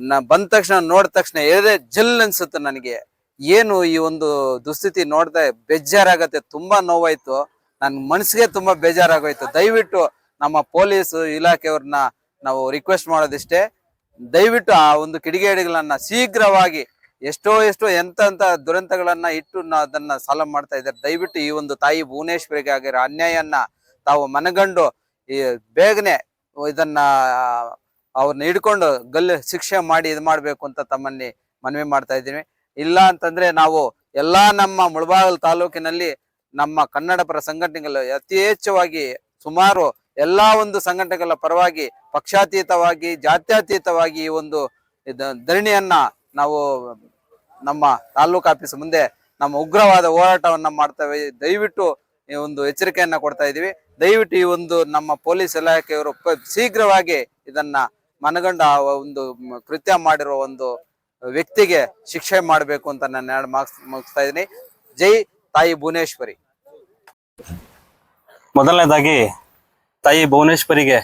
ನಾ ಬಂದ ತಕ್ಷಣ ನೋಡಿದ ತಕ್ಷಣ ಎದೆ ಜಲ್ ಅನ್ಸುತ್ತೆ ನನಗೆ. ಏನು ಈ ಒಂದು ದುಸ್ಥಿತಿ ನೋಡ್ದೆ ಬೇಜಾರಾಗತ್ತೆ, ತುಂಬಾ ನೋವಾಯ್ತು. ನನ್ ಮನ್ಸಿಗೆ ತುಂಬಾ ಬೇಜಾರಾಗೋಯ್ತು. ದಯವಿಟ್ಟು ನಮ್ಮ ಪೊಲೀಸ್ ಇಲಾಖೆಯವ್ರನ್ನ ನಾವು ರಿಕ್ವೆಸ್ಟ್ ಮಾಡೋದಿಷ್ಟೇ. ದಯವಿಟ್ಟು ಆ ಒಂದು ಕಿಡಿಗೇಡಿಗಳನ್ನ ಶೀಘ್ರವಾಗಿ ಎಷ್ಟೋ ಎಷ್ಟೋ ಎಂತ ದುರಂತಗಳನ್ನ ಇಟ್ಟು ಅದನ್ನ ಸಾಲ ಮಾಡ್ತಾ ಇದ್ದಾರೆ. ದಯವಿಟ್ಟು ಈ ಒಂದು ತಾಯಿ ಭುವನೇಶ್ವರಿಗೆ ಆಗಿರೋ ಅನ್ಯಾಯನ್ನ ತಾವು ಮನಗಂಡು ಈ ಬೇಗನೆ ಇದನ್ನ, ಅವ್ರನ್ನ ಹಿಡ್ಕೊಂಡು ಗಲ್ಲು ಶಿಕ್ಷೆ ಮಾಡಿ ಇದು ಮಾಡಬೇಕು ಅಂತ ತಮ್ಮಲ್ಲಿ ಮನವಿ ಮಾಡ್ತಾ ಇದ್ದೀನಿ. ಇಲ್ಲ ಅಂತಂದ್ರೆ ನಾವು ಎಲ್ಲಾ ನಮ್ಮ ಮುಳಬಾಗಲ್ ತಾಲೂಕಿನಲ್ಲಿ ನಮ್ಮ ಕನ್ನಡ ಪರ ಸಂಘಟನೆಗಳು ಅತಿ ಹೆಚ್ಚವಾಗಿ ಸುಮಾರು ಎಲ್ಲಾ ಒಂದು ಸಂಘಟನೆಗಳ ಪರವಾಗಿ ಪಕ್ಷಾತೀತವಾಗಿ, ಜಾತ್ಯತೀತವಾಗಿ ಈ ಒಂದು ಧರಣಿಯನ್ನ ನಾವು ನಮ್ಮ ತಾಲೂಕು ಆಫೀಸ್ ಮುಂದೆ ನಮ್ಮ ಉಗ್ರವಾದ ಹೋರಾಟವನ್ನ ಮಾಡ್ತೇವೆ. ದಯವಿಟ್ಟು ಈ ಒಂದು ಎಚ್ಚರಿಕೆಯನ್ನ ಕೊಡ್ತಾ ಇದೀವಿ. ದಯವಿಟ್ಟು ಈ ಒಂದು ನಮ್ಮ ಪೊಲೀಸ್ ಇಲಾಖೆಯವರು ಶೀಘ್ರವಾಗಿ ಇದನ್ನ ಮನಗಂಡ ಒಂದು ಕೃತ್ಯ ಮಾಡಿರುವ ಒಂದು ವ್ಯಕ್ತಿಗೆ ಶಿಕ್ಷೆ ಮಾಡಬೇಕು ಅಂತ ನಾನು ಮುಗಿಸ್ತಾ ಇದ್ದೀನಿ ಜೈ ತಾಯಿ ಭುವನೇಶ್ವರಿ. ಮೊದಲನೇದಾಗಿ ತಾಯಿ ಭುವನೇಶ್ವರಿಗೆ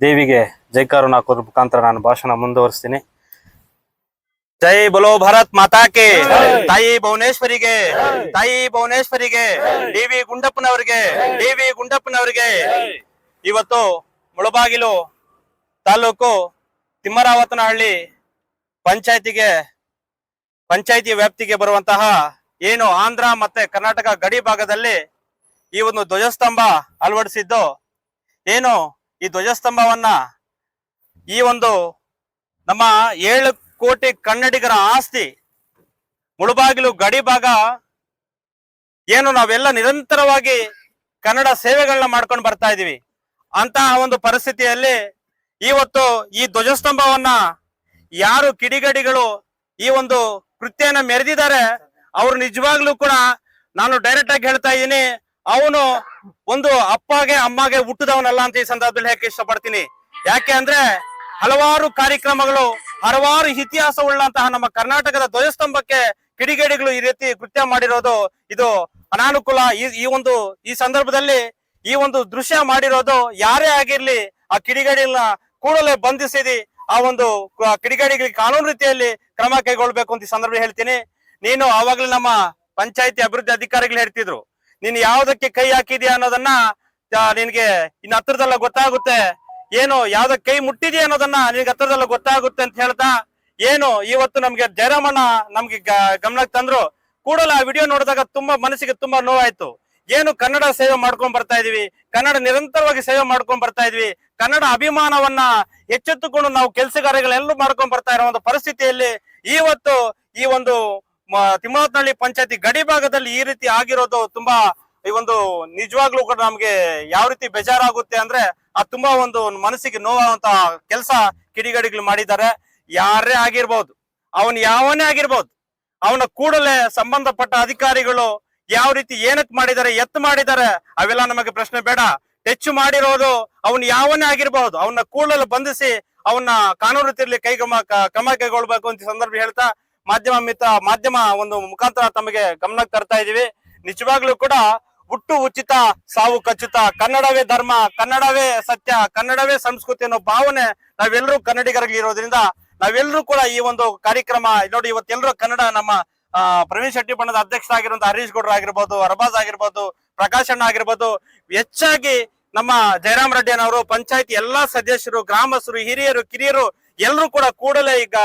ದೇವಿಗೆ ಜೈ ಹಾಕೋದ್ರ ಮುಖಾಂತರ ನಾನು ಭಾಷಣ ಮುಂದುವರಿಸ್ತೀನಿ. ಜೈ ಬಲೋ ಭಾರತ್ ಮಾತಾಕೆ ತಾಯಿ ಭುವನೇಶ್ವರಿಗೆ ತಾಯಿ ಭುವನೇಶ್ವರಿಗೆ ಡಿ ವಿ ಗುಂಡಪ್ಪನವರಿಗೆ ಡಿ ವಿ ಗುಂಡಪ್ಪನವರಿಗೆ. ಇವತ್ತು ಮುಳಬಾಗಿಲು ತಾಲೂಕು ತಿಮ್ಮರಾವತನಹಳ್ಳಿ ಪಂಚಾಯತಿಗೆ ಪಂಚಾಯತಿ ವ್ಯಾಪ್ತಿಗೆ ಬರುವಂತಹ ಏನು ಆಂಧ್ರ ಮತ್ತೆ ಕರ್ನಾಟಕ ಗಡಿ ಭಾಗದಲ್ಲಿ ಈ ಒಂದು ಧ್ವಜಸ್ತಂಭ ಅಳವಡಿಸಿದ್ದು ಏನು? ಈ ಧ್ವಜಸ್ತಂಭವನ್ನ ಈ ಒಂದು ನಮ್ಮ ಏಳು ಕೋಟಿ ಕನ್ನಡಿಗರ ಆಸ್ತಿ, ಮುಳುಬಾಗಿಲು, ಗಡಿ ಭಾಗ ಏನು ನಾವೆಲ್ಲ ನಿರಂತರವಾಗಿ ಕನ್ನಡ ಸೇವೆಗಳನ್ನ ಮಾಡ್ಕೊಂಡು ಬರ್ತಾ ಇದೀವಿ. ಅಂತಹ ಒಂದು ಪರಿಸ್ಥಿತಿಯಲ್ಲಿ ಇವತ್ತು ಈ ಧ್ವಜಸ್ತಂಭವನ್ನ ಯಾರು ಕಿಡಿಗಡಿಗಳು ಈ ಒಂದು ಕೃತ್ಯನ ಮೆರೆದಿದ್ದಾರೆ, ಅವ್ರು ನಿಜವಾಗ್ಲೂ ಕೂಡ ನಾನು ಡೈರೆಕ್ಟ್ ಆಗಿ ಹೇಳ್ತಾ ಇದ್ದೀನಿ ಅವನು ಒಂದು ಅಪ್ಪಗೆ, ಅಮ್ಮಗೆ ಹುಟ್ಟಿದವನಲ್ಲ ಅಂತ ಈ ಸಂದರ್ಭದಲ್ಲಿ ಹೇಳಕ್ಕೆ ಇಷ್ಟಪಡ್ತೀನಿ. ಯಾಕೆ ಅಂದ್ರೆ ಹಲವಾರು ಕಾರ್ಯಕ್ರಮಗಳು, ಹಲವಾರು ಇತಿಹಾಸ ಉಳ್ಳಂತಹ ನಮ್ಮ ಕರ್ನಾಟಕದ ಧ್ವಜಸ್ತಂಭಕ್ಕೆ ಕಿಡಿಗೇಡಿಗಳು ಈ ರೀತಿ ಕೃತ್ಯ ಮಾಡಿರೋದು, ಇದು ಅನಾನುಕೂಲ. ಈ ಒಂದು, ಈ ಸಂದರ್ಭದಲ್ಲಿ ಈ ಒಂದು ದೃಶ್ಯ ಮಾಡಿರೋದು ಯಾರೇ ಆಗಿರ್ಲಿ, ಆ ಕಿಡಿಗೇಡಿಗಳನ್ನ ಕೂಡಲೇ ಬಂಧಿಸಿದಿ, ಆ ಒಂದು ಕಿಡಿಗೇಡಿಗಳಿಗೆ ಕಾನೂನು ರೀತಿಯಲ್ಲಿ ಕ್ರಮ ಕೈಗೊಳ್ಬೇಕು ಅಂತ ಈ ಸಂದರ್ಭ ಹೇಳ್ತೀನಿ. ನೀನು ಆವಾಗ್ಲೇ ನಮ್ಮ ಪಂಚಾಯತಿ ಅಭಿವೃದ್ಧಿ ಅಧಿಕಾರಿಗಳು ಹೇಳ್ತಿದ್ರು. ನೀನ್ ಯಾವ್ದಕ್ಕೆ ಕೈ ಹಾಕಿದ್ಯಾ ಅನ್ನೋದನ್ನ ನಿನ್ಗೆ ಇನ್ ಹತ್ರದಲ್ಲ ಗೊತ್ತಾಗುತ್ತೆ. ಏನು, ಯಾವ್ದ ಕೈ ಮುಟ್ಟಿದ್ಯಾ ಅನ್ನೋದನ್ನ ನಿನ್ಗೆ ಹತ್ರದಲ್ಲ ಗೊತ್ತಾಗುತ್ತೆ ಅಂತ ಹೇಳ್ತಾ, ಏನು, ಇವತ್ತು ನಮ್ಗೆ ಜಯರಾಮಣ್ಣ ನಮ್ಗೆ ಗಮನಕ್ಕೆ ತಂದ್ರು. ಕೂಡಲ ಆ ವಿಡಿಯೋ ನೋಡಿದಾಗ ತುಂಬಾ ಮನಸ್ಸಿಗೆ ತುಂಬಾ ನೋವಾಯ್ತು. ಏನು ಕನ್ನಡ ಸೇವೆ ಮಾಡ್ಕೊಂಡ್ ಬರ್ತಾ ಇದೀವಿ. ಕನ್ನಡ ನಿರಂತರವಾಗಿ ಸೇವೆ ಮಾಡ್ಕೊಂಡ್ ಬರ್ತಾ ಇದೀವಿ. ಕನ್ನಡ ಅಭಿಮಾನವನ್ನ ಎಚ್ಚೆತ್ತುಕೊಂಡು ನಾವು ಕೆಲಸಗಾರಗಳೆಲ್ಲರೂ ಮಾಡ್ಕೊಂಡ್ ಬರ್ತಾ ಇರೋ ಒಂದು ಪರಿಸ್ಥಿತಿಯಲ್ಲಿ, ಇವತ್ತು ಈ ಒಂದು ತಿಮ್ಮವತ್ನಹಳ್ಳಿ ಪಂಚಾಯತಿ ಗಡಿ ಭಾಗದಲ್ಲಿ ಈ ರೀತಿ ಆಗಿರೋದು ತುಂಬಾ ಈ ಒಂದು ನಿಜವಾಗ್ಲೂ ಕೂಡ ನಮ್ಗೆ ಯಾವ ರೀತಿ ಬೇಜಾರಾಗುತ್ತೆ ಅಂದ್ರೆ ಆ ತುಂಬಾ ಒಂದು ಮನಸ್ಸಿಗೆ ನೋವಾಗುವಂತ ಕೆಲಸ ಕಿಡಿಗಡಿಗಳು ಮಾಡಿದ್ದಾರೆ. ಯಾರೇ ಆಗಿರ್ಬೋದು, ಅವನ್ ಯಾವನೇ ಆಗಿರ್ಬೋದು, ಅವನ ಕೂಡಲೇ ಸಂಬಂಧಪಟ್ಟ ಅಧಿಕಾರಿಗಳು ಯಾವ ರೀತಿ ಏನಕ್ ಮಾಡಿದ್ದಾರೆ, ಎತ್ ಮಾಡಿದ್ದಾರೆ, ಅವೆಲ್ಲ ನಮಗೆ ಪ್ರಶ್ನೆ ಬೇಡ. ಹೆಚ್ಚು ಮಾಡಿರೋದು ಅವನ್ ಯಾವನೇ ಆಗಿರ್ಬಹುದು ಅವನ್ನ ಕೂಡಲೇ ಬಂಧಿಸಿ ಅವನ್ನ ಕಾನೂನು ರೀತಿಯಲ್ಲಿ ಕೈಗಮ ಕ್ರಮ ಕೈಗೊಳ್ಬೇಕು ಅಂತ ಸಂದರ್ಭ ಹೇಳ್ತಾ ಮಾಧ್ಯಮ ಮಿತ್ರ, ಮಾಧ್ಯಮ ಒಂದು ಮುಖಾಂತರ ತಮಗೆ ಗಮನಕ್ಕೆ ತರ್ತಾ ಇದೀವಿ ನಿಜವಾಗ್ಲೂ ಕೂಡ ಹುಟ್ಟು ಉಚಿತ, ಸಾವು ಖಚಿತ. ಕನ್ನಡವೇ ಧರ್ಮ, ಕನ್ನಡವೇ ಸತ್ಯ, ಕನ್ನಡವೇ ಸಂಸ್ಕೃತಿ ಅನ್ನೋ ಭಾವನೆ ನಾವೆಲ್ಲರೂ ಕನ್ನಡಿಗರಲ್ಲಿ ಇರೋದ್ರಿಂದ ನಾವೆಲ್ಲರೂ ಕೂಡ ಈ ಒಂದು ಕಾರ್ಯಕ್ರಮ, ನೋಡಿ ಇವತ್ತೆಲ್ಲರೂ ಕನ್ನಡ ನಮ್ಮ ಪ್ರವೀಣ್ ಶೆಟ್ಟಿ ಬಣ್ಣದ ಅಧ್ಯಕ್ಷರಾಗಿರುವಂತ ಹರೀಶ್ ಗೌಡ್ರ ಆಗಿರ್ಬೋದು, ಅರಬಾಜ್ ಆಗಿರ್ಬೋದು, ಪ್ರಕಾಶ್ ಅಣ್ಣ ಆಗಿರ್ಬೋದು, ಹೆಚ್ಚಾಗಿ ನಮ್ಮ ಜಯರಾಮ್ ರೆಡ್ಡಿ ಅವರು ಪಂಚಾಯತಿ ಎಲ್ಲಾ ಸದಸ್ಯರು, ಗ್ರಾಮಸ್ಥರು, ಹಿರಿಯರು, ಕಿರಿಯರು ಎಲ್ಲರೂ ಕೂಡ ಕೂಡಲೇ ಈಗ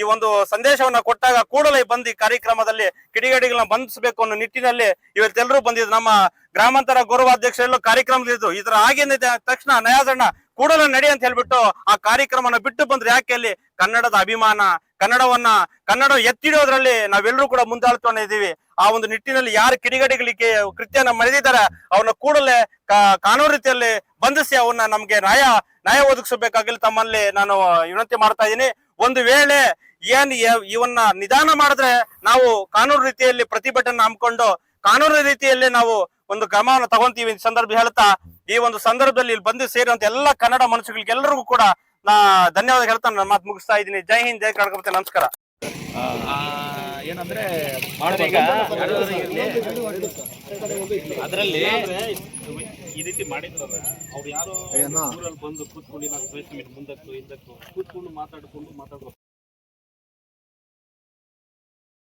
ಈ ಒಂದು ಸಂದೇಶವನ್ನ ಕೊಟ್ಟಾಗ ಕೂಡಲೇ ಬಂದು ಈ ಕಾರ್ಯಕ್ರಮದಲ್ಲಿ ಕಿಡಿಗೇಡಿಗಳನ್ನ ಬಂಧಿಸಬೇಕು ಅನ್ನೋ ನಿಟ್ಟಿನಲ್ಲಿ ಇವತ್ತೆಲ್ಲರೂ ಬಂದಿದ್ರು ನಮ್ಮ ಗ್ರಾಮಾಂತರ ಗೌರವಾಧ್ಯಕ್ಷರೆಲ್ಲೂ ಕಾರ್ಯಕ್ರಮದಲ್ಲಿದ್ದು ಇದರ. ಆಗಿನ ತಕ್ಷಣ ನಯಾಸಣ್ಣ ಕೂಡಲೇ ನಡಿ ಅಂತ ಹೇಳ್ಬಿಟ್ಟು ಆ ಕಾರ್ಯಕ್ರಮನ ಬಿಟ್ಟು ಬಂದ್ರೆ. ಯಾಕೆ ಅಲ್ಲಿ ಕನ್ನಡದ ಅಭಿಮಾನ ಕನ್ನಡವನ್ನ, ಕನ್ನಡ ಎತ್ತಿಡೋದ್ರಲ್ಲಿ ನಾವೆಲ್ಲರೂ ಕೂಡ ಮುಂದಾಳ್ಕೊಂಡಿದ್ದೀವಿ ಆ ಒಂದು ನಿಟ್ಟಿನಲ್ಲಿ ಯಾರು ಕಿಡಿಗಡಿಗಳಿಗೆ ಕೃತ್ಯನ ಮರೆದಿದ್ದಾರೆ, ಅವನ್ನ ಕೂಡಲೇ ಕಾನೂನು ರೀತಿಯಲ್ಲಿ ಬಂಧಿಸಿ ಅವನ್ನ ನಮ್ಗೆ ನ್ಯಾಯ ನ್ಯಾಯ ಒದಗಿಸಬೇಕಾಗಿಲ್ಲ ತಮ್ಮಲ್ಲಿ ನಾನು ವಿನಂತಿ ಮಾಡ್ತಾ ಇದ್ದೀನಿ. ಒಂದು ವೇಳೆ ಏನ್ ಇವನ್ನ ನಿಧಾನ ಮಾಡಿದ್ರೆ ನಾವು ಕಾನೂನು ರೀತಿಯಲ್ಲಿ ಪ್ರತಿಭಟನೆ ಹಮ್ಮಿಕೊಂಡು, ಕಾನೂನು ರೀತಿಯಲ್ಲಿ ನಾವು ಒಂದು ಕ್ರಮವನ್ನು ತಗೊಂತೀವಿ ಸಂದರ್ಭ ಹೇಳ್ತಾ ಈ ಒಂದು ಸಂದರ್ಭದಲ್ಲಿ ಇಲ್ಲಿ ಬಂದು ಸೇರಿದಂತ ಎಲ್ಲಾ ಕನ್ನಡ ಮನುಷ್ಯಗಳಿಗೆ ಎಲ್ಲರಿಗೂ ಕೂಡ ನಾ ಧನ್ಯವಾದ ಹೇಳ್ತಾನೆ ನನ್ನ ಮಾತು ಮುಗಿಸ್ತಾ ಇದ್ದೀನಿ. ಜೈ ಹಿಂದ್ ಜೈ ಕರ್ನಾಟಕ ನಮಸ್ಕಾರ. ಏನಂದ್ರೆ ಅದರಲ್ಲಿ ಈ ರೀತಿ ಮಾಡಿದ್ರಲ್ಲ ಅವ್ರು ಯಾರೋ ಊರಲ್ಲಿ ಬಂದು ಕೂತ್ಕೊಂಡು ನಾವು ಮುಂದಕ್ಕೂ ಹಿಂದಕ್ಕೂ ಕೂತ್ಕೊಂಡು ಮಾತಾಡ್ಕೊಂಡು ಮಾತಾಡ್ಕೊಂಡು.